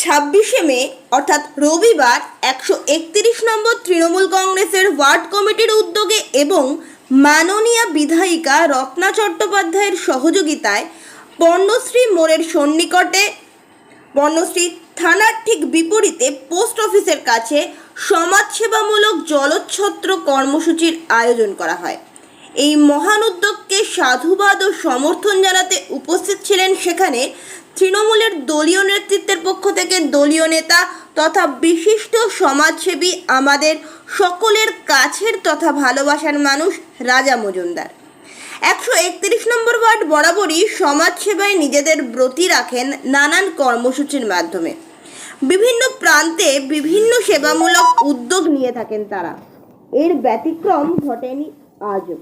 ছাব্বিশে মে, অর্থাৎ রবিবার, একশো একত্রিশ নম্বর তৃণমূল কংগ্রেসের ওয়ার্ড কমিটির উদ্যোগে এবং মাননীয়া বিধায়িকা রত্না চট্টোপাধ্যায়ের সহযোগিতায় পর্ণশ্রী মোড়ের সন্নিকটে বর্ণশ্রী থানার ঠিক বিপরীতে পোস্ট অফিসের কাছে সমাজসেবামূলক জলচ্ছত্র কর্মসূচির আয়োজন করা হয়। এই মহান উদ্যোগকে সাধুবাদ ও সমর্থন জানাতে উপস্থিত ছিলেন সেখানে তৃণমূলের দলীয় নেতৃত্বের পক্ষ থেকে দলীয় নেতা তথা বিশিষ্ট সমাজসেবী, আমাদের সকলের কাছের তথা ভালোবাসার মানুষ রাজা মজুমদার। একশো একত্রিশ নম্বর ওয়ার্ড বরাবরই সমাজসেবায় নিজেদের ব্রতি রাখেন নানান কর্মসূচির মাধ্যমে। বিভিন্ন প্রান্তে বিভিন্ন সেবামূলক উদ্যোগ নিয়ে থাকেন তারা। এর ব্যতিক্রম ঘটেনি আজও।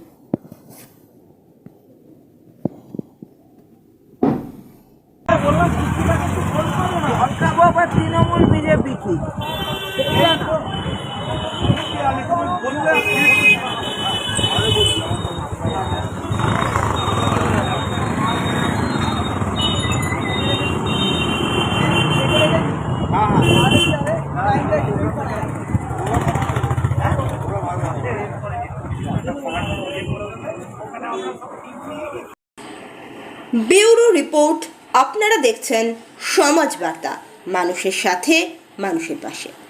তৃণমূল বিজেপি কি? ব্যুরো রিপোর্ট আপনারা দেখছেন সমাজ বার্তা মানুষের সাথে মানুষের পাশে।